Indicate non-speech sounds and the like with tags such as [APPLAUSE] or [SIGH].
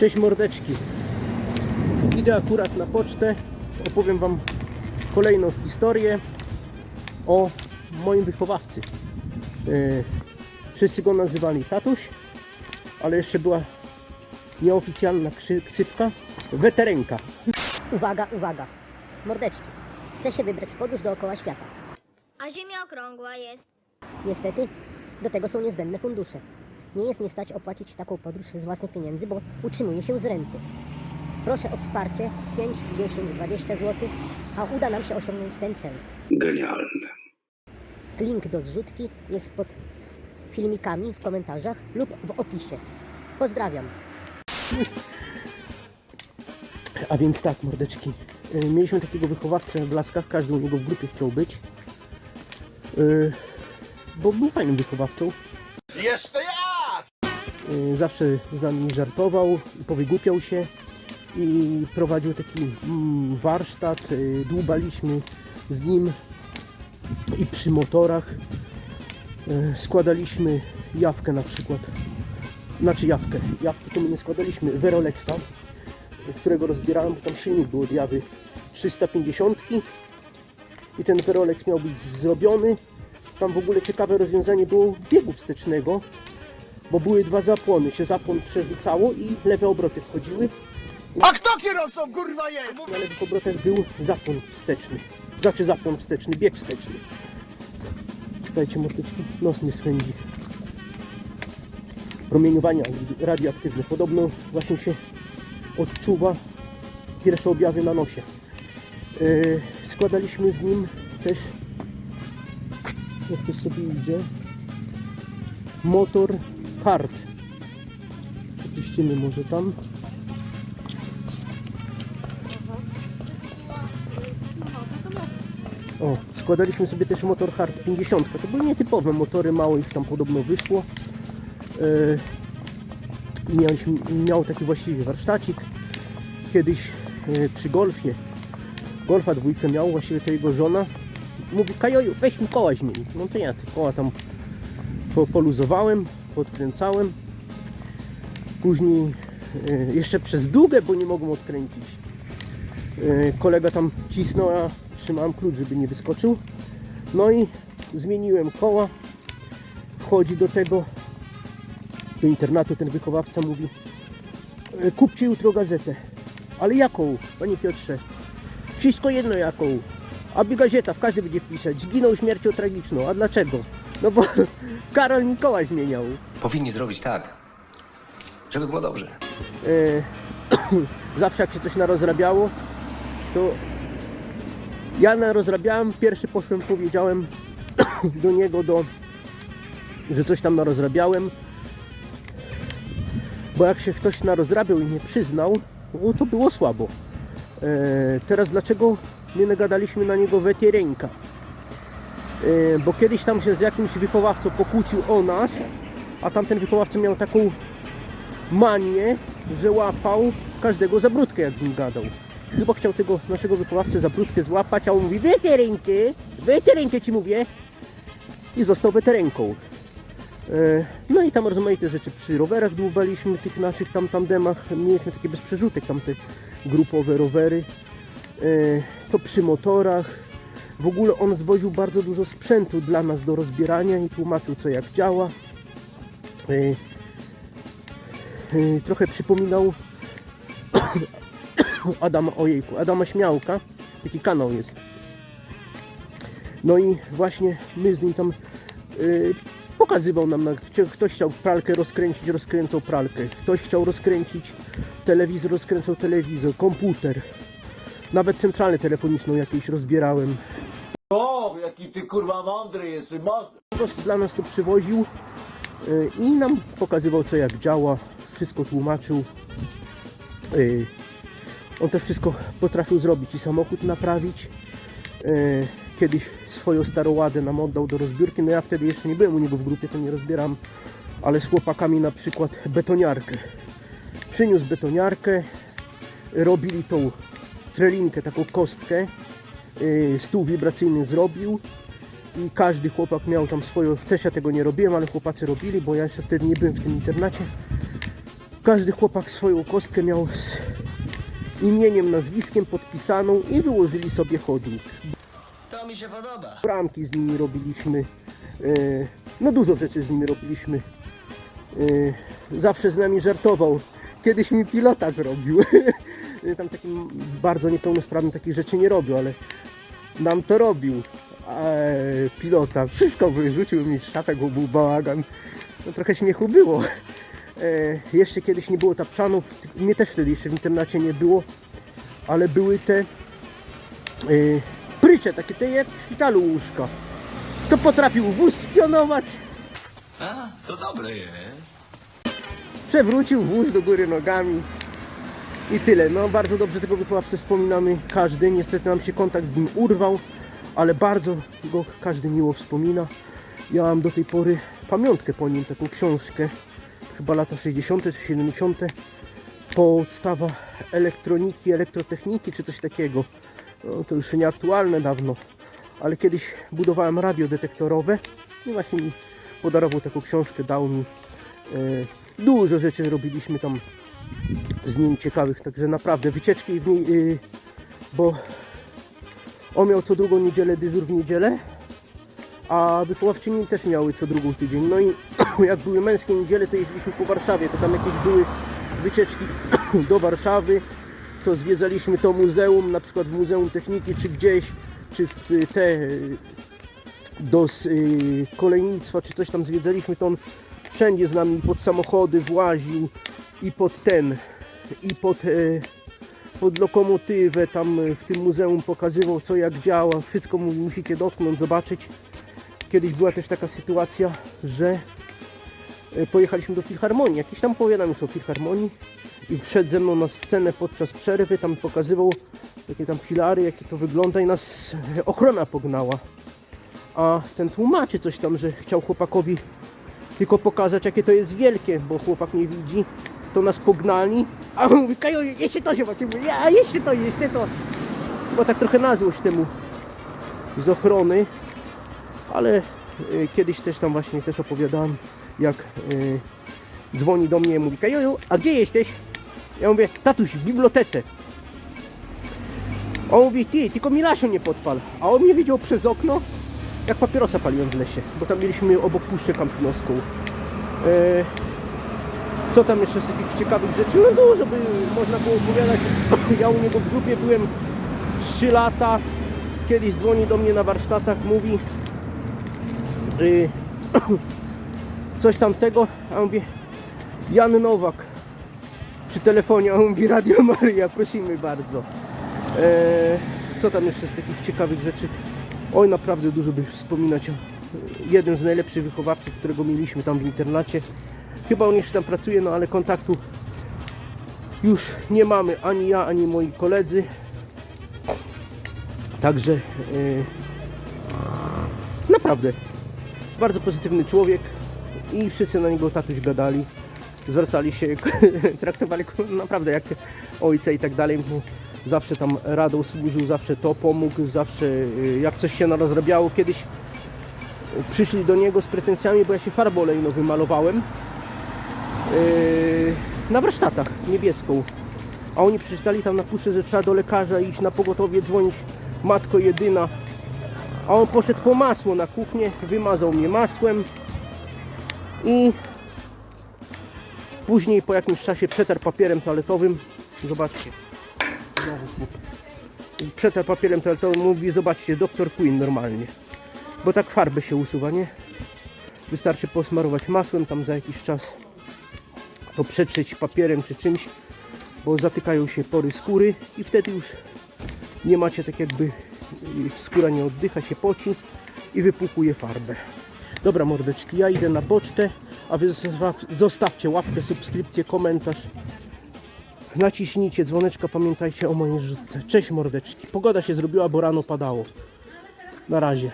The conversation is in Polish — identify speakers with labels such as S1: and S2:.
S1: Cześć mordeczki. Idę akurat na pocztę. Opowiem Wam kolejną historię o moim wychowawcy. Yy, Wszyscy go nazywali tatuś, ale jeszcze była nieoficjalna ksywka weterenka.
S2: Uwaga, uwaga. Mordeczki. Chcę się wybrać w podróż dookoła świata.
S3: A Ziemia okrągła jest.
S2: Niestety, do tego są niezbędne fundusze. Nie jest mnie stać opłacić taką podróż z własnych pieniędzy, bo utrzymuję się z renty. Proszę o wsparcie 5, 10, 20 zł, a uda nam się osiągnąć ten cel.
S4: Genialne.
S2: Link do zrzutki jest pod filmikami w komentarzach lub w opisie. Pozdrawiam.
S1: A więc tak, mordeczki. Yy, Mieliśmy takiego wychowawcę w Laskach, każdy u niego w grupie chciał być. Yy, Bo był fajnym wychowawcą.
S4: Jeszcze ja!
S1: Y, zawsze z nami żartował, powygłupiał się i prowadził taki mm, warsztat. y, Dłubaliśmy z nim i przy motorach y, składaliśmy jawkę na przykład. Znaczy jawkę. Jawki to my nie składaliśmy. Verolexa, którego rozbierałem, bo tam silnik był od jawy 350 i ten Verolex miał być zrobiony. Tam w ogóle ciekawe rozwiązanie było biegu wstecznego, bo były dwa zapłony, się zapłon przerzucało i lewe obroty wchodziły.
S4: A kto kierowcą kurwa jest?
S1: Na lewych obrotach był zapłon wsteczny. Znaczy zapłon wsteczny, bieg wsteczny. Czekajcie motyczki, nos mnie swędzi. Promieniowania radioaktywne. Podobno właśnie się odczuwa pierwsze objawy na nosie. Yy, składaliśmy z nim też, jak to sobie idzie, motor hard. Przepuścimy może tam. O, składaliśmy sobie też motor Hard 50. To były nietypowe motory, mało ich tam podobno wyszło. Yy, mieliśmy, miał taki właściwie warsztacik. Kiedyś yy, przy golfie, golfa dwójkę miał, właściwie to jego żona. Mówi, Kajoju, weź mi koła zmień. No to ja te koła tam po, poluzowałem, podkręcałem. Później yy, jeszcze przez długę, bo nie mogłem odkręcić. Yy, kolega tam cisnął, a trzymałem klucz, żeby nie wyskoczył. No i zmieniłem koła. Wchodzi do tego, do internatu ten wychowawca mówi "E, kupcie jutro gazetę. Ale jaką, panie Piotrze? Wszystko jedno jaką. Aby gazeta, w każdy będzie pisać. Zginął śmiercią tragiczną. A dlaczego? No bo [LAUGHS] Karol Mikołaj zmieniał.
S5: Powinni zrobić tak, żeby było dobrze.
S1: e, [CLEARS THROAT] zawsze jak się coś narozrabiało, to ja narozrabiałem, pierwszy poszłem, powiedziałem [CLEARS THROAT] do niego, do, że coś tam narozrabiałem, bo jak się ktoś narozrabiał i nie przyznał, no to było słabo. E, teraz dlaczego my nagadaliśmy na niego weterenka? E, bo kiedyś tam się z jakimś wychowawcą pokłócił o nas, a tamten wychowawca miał taką manię, że łapał każdego za brudkę, jak z nim gadał. Chyba chciał tego naszego wychowawcę za brudkę złapać, a on mówi weterynkę, weterynkę ci mówię i został weterynką. E, No i tam rozmaite rzeczy przy rowerach dłubaliśmy, tych naszych tam tandemach, mieliśmy takie bez przerzutek, tam te grupowe rowery. E, To przy motorach. W ogóle on zwoził bardzo dużo sprzętu dla nas do rozbierania i tłumaczył co jak działa. E, Yy, trochę przypominał [COUGHS] Adama, ojejku, Adama Śmiałka, taki kanał jest. No i właśnie my z nim tam yy, pokazywał nam, ktoś chciał pralkę rozkręcić, rozkręcał pralkę, ktoś chciał rozkręcić telewizor, rozkręcał telewizor, komputer. Nawet centralę telefoniczną jakieś rozbierałem.
S6: Jaki ty kurwa mądry jesteś, mądry.
S1: po prostu dla nas to przywoził y, i nam pokazywał co jak działa, wszystko tłumaczył. Y, On też wszystko potrafił zrobić i samochód naprawić. Y, Kiedyś swoją starą ładę nam oddał do rozbiórki, no ja wtedy jeszcze nie byłem u niego w grupie, to nie rozbieram, ale z chłopakami na przykład betoniarkę. Przyniósł betoniarkę, robili tą trelinkę, taką kostkę, stół wibracyjny zrobił, i każdy chłopak miał tam swoją, też ja tego nie robiłem, ale chłopacy robili, bo ja jeszcze wtedy nie byłem w tym internacie. Każdy chłopak swoją kostkę miał z imieniem, nazwiskiem podpisaną i wyłożyli sobie chodnik.
S4: To mi się podoba.
S1: Bramki z nimi robiliśmy. e, No dużo rzeczy z nimi robiliśmy. E, Zawsze z nami żartował. Kiedyś mi pilota zrobił. [LAUGHS] Tam takim bardzo niepełnosprawnym takich rzeczy nie robił, ale nam to robił. E, Pilota. Wszystko wyrzucił mi z szafek, bo był bałagan. No, trochę śmiechu było. E, Jeszcze kiedyś nie było tapczanów. Mnie też wtedy jeszcze w internacie nie było. Ale były te e, prycze, takie te jak w szpitalu łóżka. To potrafił wóz spionować,
S4: A, to dobre jest.
S1: przewrócił wóz do góry nogami i tyle. No bardzo dobrze tego wychowawcę wspominamy każdy. Niestety nam się kontakt z nim urwał, ale bardzo go każdy miło wspomina. Ja mam do tej pory pamiątkę po nim, taką książkę, chyba lata 60. czy 70. Podstawa elektroniki, elektrotechniki czy coś takiego. No, to już nieaktualne dawno, ale kiedyś budowałem radio detektorowe i właśnie mi podarował taką książkę, dał mi. E, dużo rzeczy robiliśmy tam z nim ciekawych, także naprawdę wycieczki w niej, e, bo on miał co drugą niedzielę dyżur w niedzielę, a wychowawczyni też miały co drugą tydzień. No i [CLEARS THROAT] jak były męskie niedziele, to jeździliśmy po Warszawie, to tam jakieś były wycieczki [CLEARS THROAT] do Warszawy, to zwiedzaliśmy to muzeum, na przykład w Muzeum Techniki, czy gdzieś, czy w y, te y, do y, kolejnictwa, czy coś tam zwiedzaliśmy, to on wszędzie z nami pod samochody właził i pod ten, i pod, e, pod lokomotywę tam e, w tym muzeum pokazywał co jak działa, wszystko musicie dotknąć, zobaczyć. Kiedyś była też taka sytuacja, że e, pojechaliśmy do Filharmonii, jakiś tam powiadam już o Filharmonii i wszedł ze mną na scenę podczas przerwy, tam pokazywał jakie tam filary, jakie to wygląda i nas ochrona pognała. A ten tłumaczy coś tam, że chciał chłopakowi tylko pokazać jakie to jest wielkie, bo chłopak nie widzi. To nas pognali, a on mówi, Kajo, jeszcze to się właśnie ja, jeszcze to, jeszcze to. Chyba tak trochę na złość temu z ochrony, ale y, kiedyś też tam właśnie też opowiadałem, jak y, dzwoni do mnie i mówi, Kajoju, a gdzie jesteś? Ja mówię, tatuś, w bibliotece. On mówi, ty, tylko Milasio nie podpal. A on mnie widział przez okno, jak papierosa paliłem w lesie, bo tam mieliśmy obok Puszczę Kampinoską. E, co tam jeszcze z takich ciekawych rzeczy? No dużo by można było opowiadać. Ja u niego w grupie byłem 3 lata. Kiedyś dzwoni do mnie na warsztatach, mówi y, [CLEARS THROAT] coś tamtego, a on mówi Jan Nowak przy telefonie, a on mówi Radio Maria, prosimy bardzo. E, co tam jeszcze z takich ciekawych rzeczy? Oj, naprawdę dużo by wspominać. Jeden z najlepszych wychowawców, którego mieliśmy tam w internacie. Chyba on jeszcze tam pracuje, no ale kontaktu już nie mamy ani ja, ani moi koledzy. Także e, naprawdę bardzo pozytywny człowiek i wszyscy na niego tatuś gadali. Zwracali się, [LAUGHS] traktowali naprawdę jak ojca i tak dalej. Zawsze tam radą służył, zawsze to pomógł, zawsze y, jak coś się narozrabiało. Kiedyś przyszli do niego z pretensjami, bo ja się farbą olejną wymalowałem na warsztatach niebieską. A oni przeczytali tam na puszce, że trzeba do lekarza iść na pogotowie, dzwonić matko jedyna. A on poszedł po masło na kuchnię, wymazał mnie masłem i później po jakimś czasie przetarł papierem toaletowym. Zobaczcie. Przetarł papierem toaletowym, mówi zobaczcie, doktor Queen normalnie. Bo tak farbę się usuwa, nie? Wystarczy posmarować masłem tam za jakiś czas. To przetrzeć papierem czy czymś, bo zatykają się pory skóry i wtedy już nie macie tak jakby y, skóra nie oddycha, się poci i wypłukuje farbę. Dobra mordeczki, ja idę na pocztę, a wy zostaw- zostawcie łapkę, subskrypcję, komentarz. Naciśnijcie dzwoneczka, pamiętajcie o mojej rzutce. Cześć mordeczki. Pogoda się zrobiła, bo rano padało. Na razie.